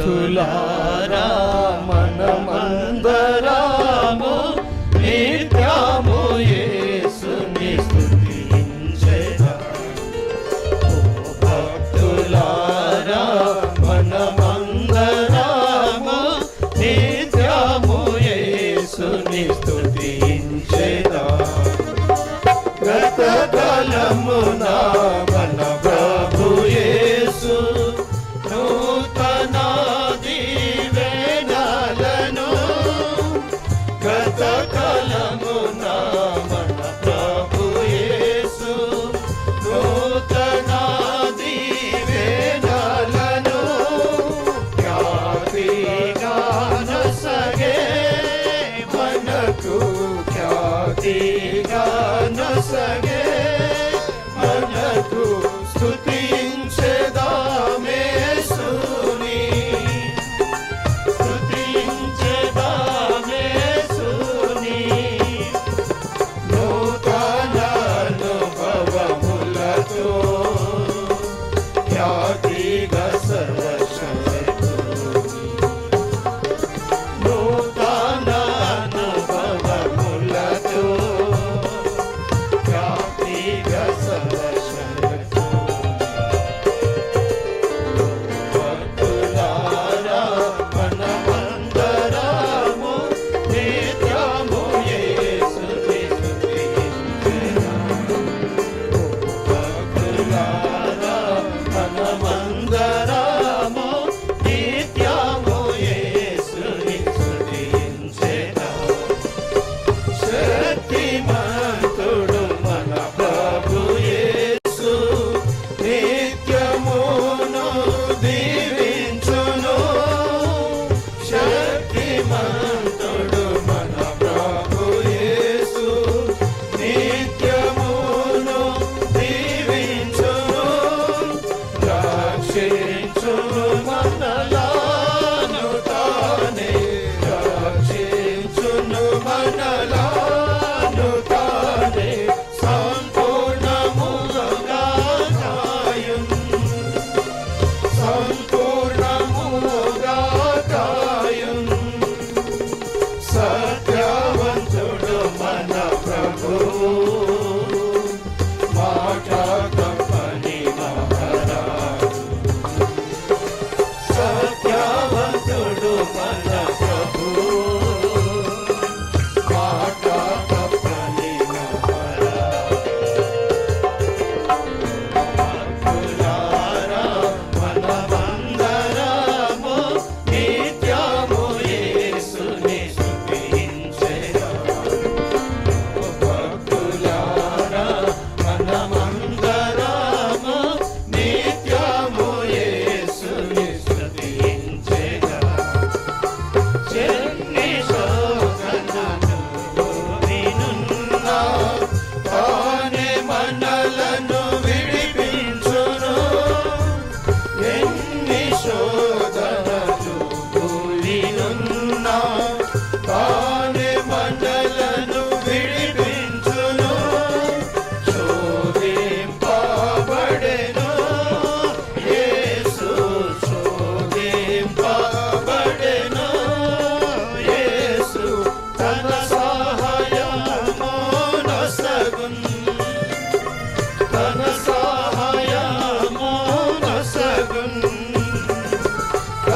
మిత్రులారా మనమందరాము నిత్యము యేసుని స్తుతించెదా. ఓ భక్తులారా మనమందరాము నిత్యము యేసుని స్తుతించెదా. గత కాలమునా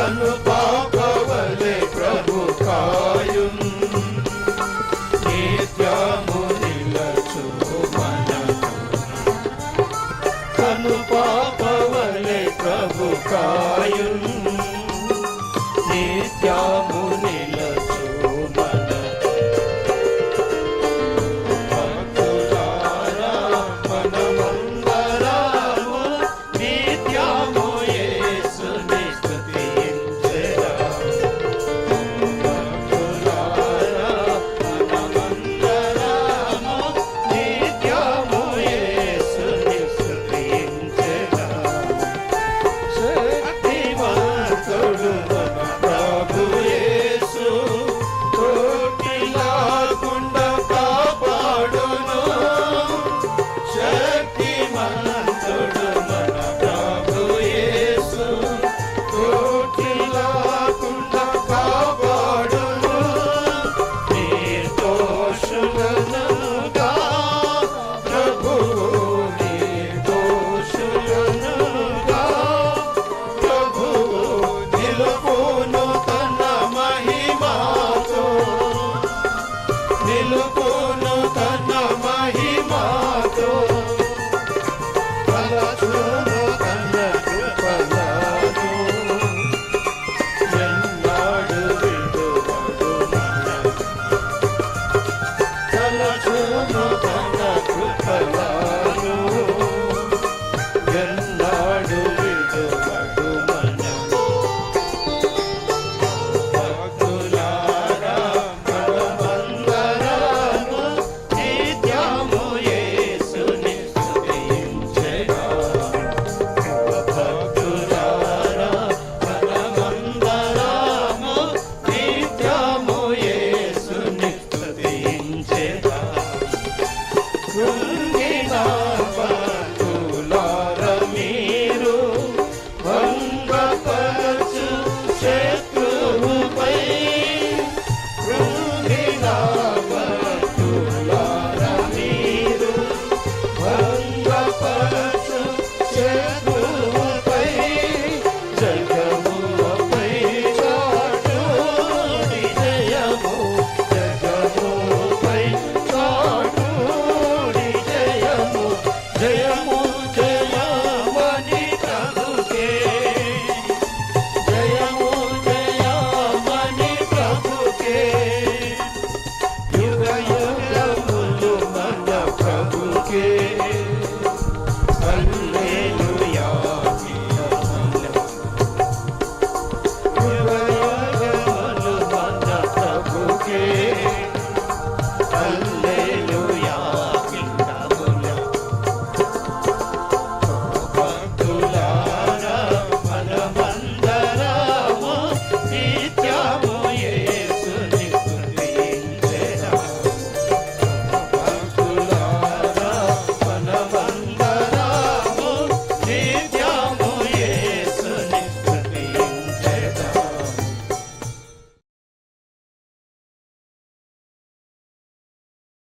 Anupa